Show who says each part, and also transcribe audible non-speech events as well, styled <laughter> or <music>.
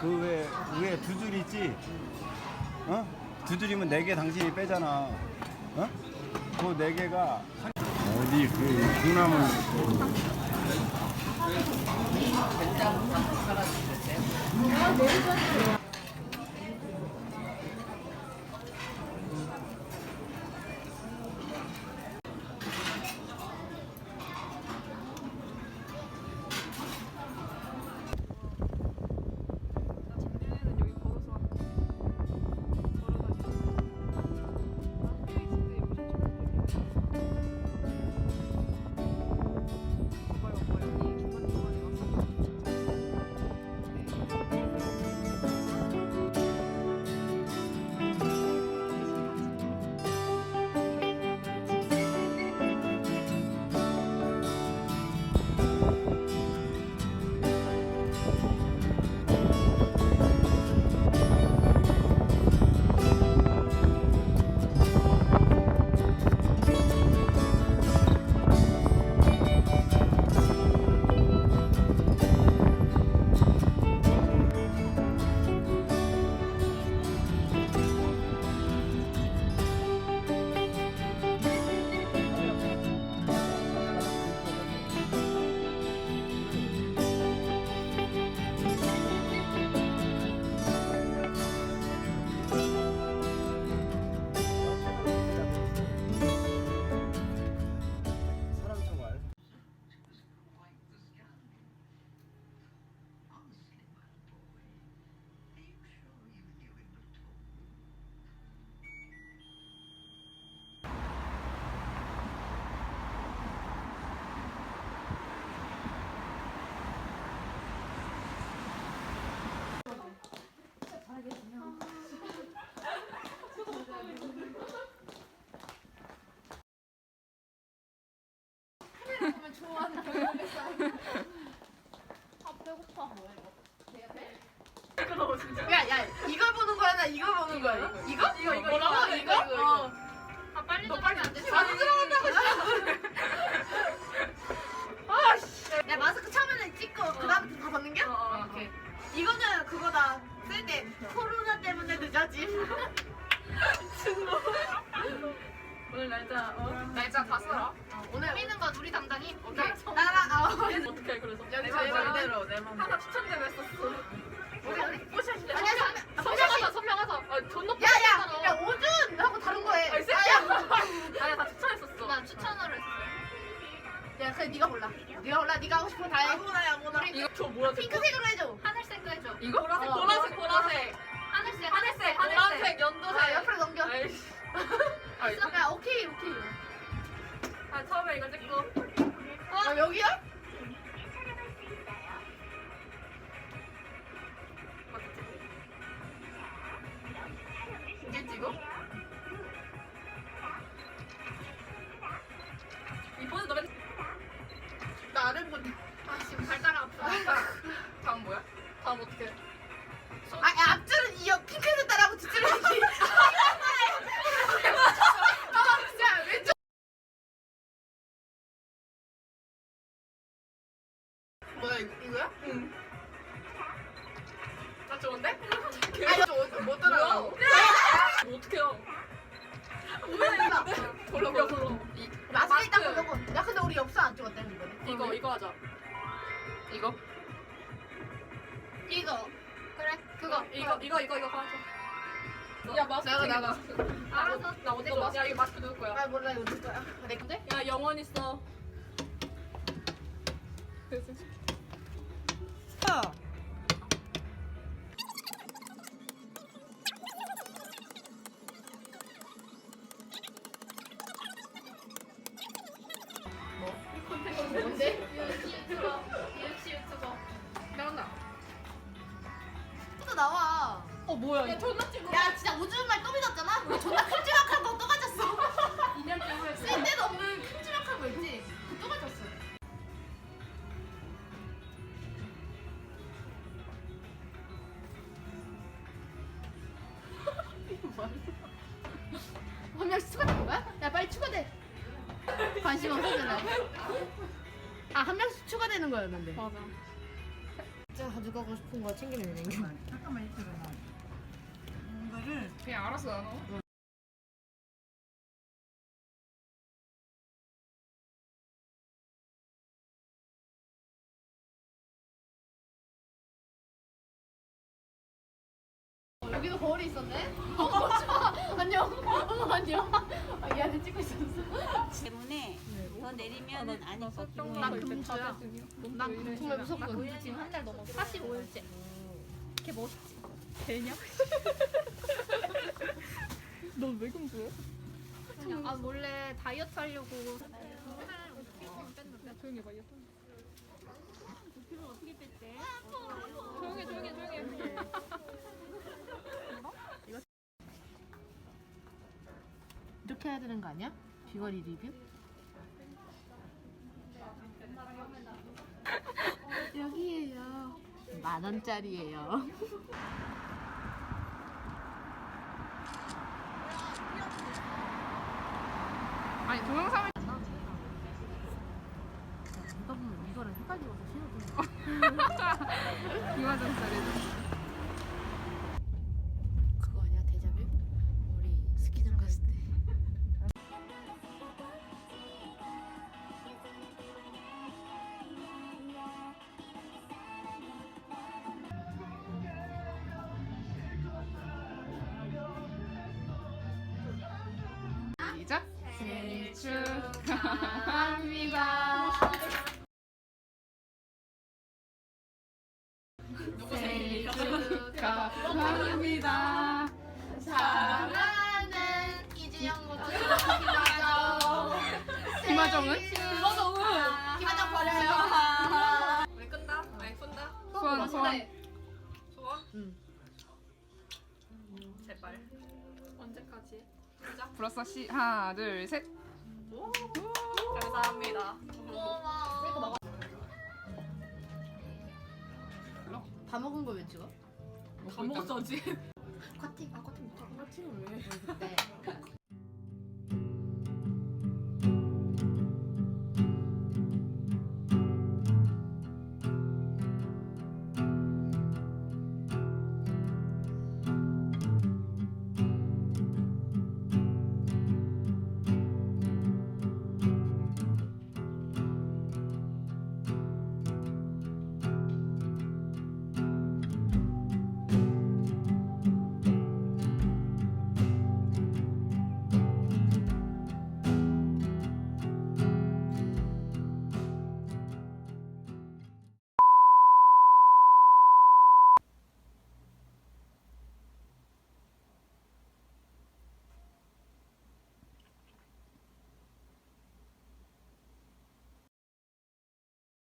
Speaker 1: 그왜 위에 두 줄 있지? 어? 두 줄이면 네 개 당신이 빼잖아. 어? 그 네 개가 한- 어디 그 콩나물
Speaker 2: 작
Speaker 3: 야, 야, 이걸 보는 거야, 나 이걸 보는 거야. 이거? 이거, 이거, 뭐라고? 이거? 어.
Speaker 2: 아 빨리 좀 빨리 안 됐어
Speaker 3: 안 들어간다고, 아, 씨. 야, 마스크 처음에는 찍고, 그 다음부터 다 벗는 게?
Speaker 2: 어,
Speaker 3: 오케이. 이거는 그거다. 쓸때 코로나 때문에 늦어짐. <laughs>
Speaker 2: 오늘 날짜 어?
Speaker 4: 날짜 다 써라.
Speaker 3: 오늘
Speaker 4: 꾸미는 건 우리 담당이. 오케이.
Speaker 3: 나랑, 어.
Speaker 2: 어떻게 해 그래서
Speaker 4: 내저
Speaker 3: 맘대로,
Speaker 4: 내 맘대로. 하나 추천되고 했었어.
Speaker 3: 우리, 우리.
Speaker 4: 꼬셔주자.
Speaker 3: 아니야,
Speaker 2: 뭐야 이거,
Speaker 3: 이거야? 나
Speaker 2: 좋은데? <laughs>
Speaker 3: 아 <laughs> 이거 따라?
Speaker 2: 뭐 어떻게 해요?
Speaker 3: 뭐야
Speaker 2: 골라 골라 골라
Speaker 3: 마스크 일단 보려고. 야 근데 우리 엽서 안 찍었다는 거네.
Speaker 2: 이거 이거 하자
Speaker 4: 이거?
Speaker 3: 이거.
Speaker 4: 그래 그거
Speaker 2: 이거 이거 이거 이거 하자 야 마스크
Speaker 3: 나가,
Speaker 2: 챙겨,
Speaker 3: 나가.
Speaker 2: 마스크.
Speaker 4: 알았어.
Speaker 2: 나 어디 거 야, 이거 마스크 누구 거야?
Speaker 3: 아 몰라 이거 누구 거야? 아, 내 건데?
Speaker 2: 야 영원히 써 <laughs> 어 뭐야 이거 존나 찍어
Speaker 3: 야 진짜 오줌말 또 믿었잖아? 우리 존나 큼지막한 거 또 가졌어.
Speaker 2: 2년 때문에
Speaker 3: 쓸데도 없는 큼지막한 거 있지? 그거 또 가졌어. <laughs> 한명 추가된 거야? 야 빨리 추가돼. 관심 없으잖아. 아 한 명씩 추가되는 거였는데.
Speaker 2: 맞아
Speaker 3: 각자 가져가고 싶은 거 챙기면 되는 게.
Speaker 5: 잠깐만 있어봐. 이 거를
Speaker 2: 그냥 알았어 나눠.
Speaker 6: 여기도 거울이 있었네? 어머, 좋아. <laughs> 안녕. 어머, 안녕. 아, 얘한테 찍고 있었어.
Speaker 5: 때문에 더 내리면은 안 입어.
Speaker 6: 나 금주야. 난 정말 무섭거든.
Speaker 2: 우리 지금 한 달 넘었어. 45일째. 걔 멋있지? 되냐?
Speaker 6: 넌왜 금주야?
Speaker 2: 그냥 아 원래 다이어트 하려고
Speaker 6: 조용히 해봐, 얘. 조용히, 조용히, 조용히.
Speaker 3: 이렇게 해야 되는 거 아니야? 귀걸이 리뷰? 여기에요. 만 원짜리예요. <laughs>
Speaker 6: 아니, 동영상을.
Speaker 3: 이거랑 헷갈리고서 신어주는 <laughs>
Speaker 6: 이화정 쌀이죠. 시작. 생일 축하합니다. 생일 축하합니다.
Speaker 2: 사랑하는 이지영 모두 김하정.
Speaker 6: 김하정은?
Speaker 2: 김하정 버려요. <laughs> 우리 끈다? 아니 푼다?
Speaker 6: 소원, 소원.
Speaker 2: 소원?
Speaker 3: 응.
Speaker 2: 제발. 언제까지? 시작.
Speaker 6: 불었어, 시. 하나, 둘, 셋.
Speaker 2: 감사합니다. 고마워.
Speaker 3: 다 먹은 거 왜 찍어?
Speaker 6: 다 먹었어,
Speaker 2: 커팅. 아 커팅 못하고.
Speaker 3: 파티는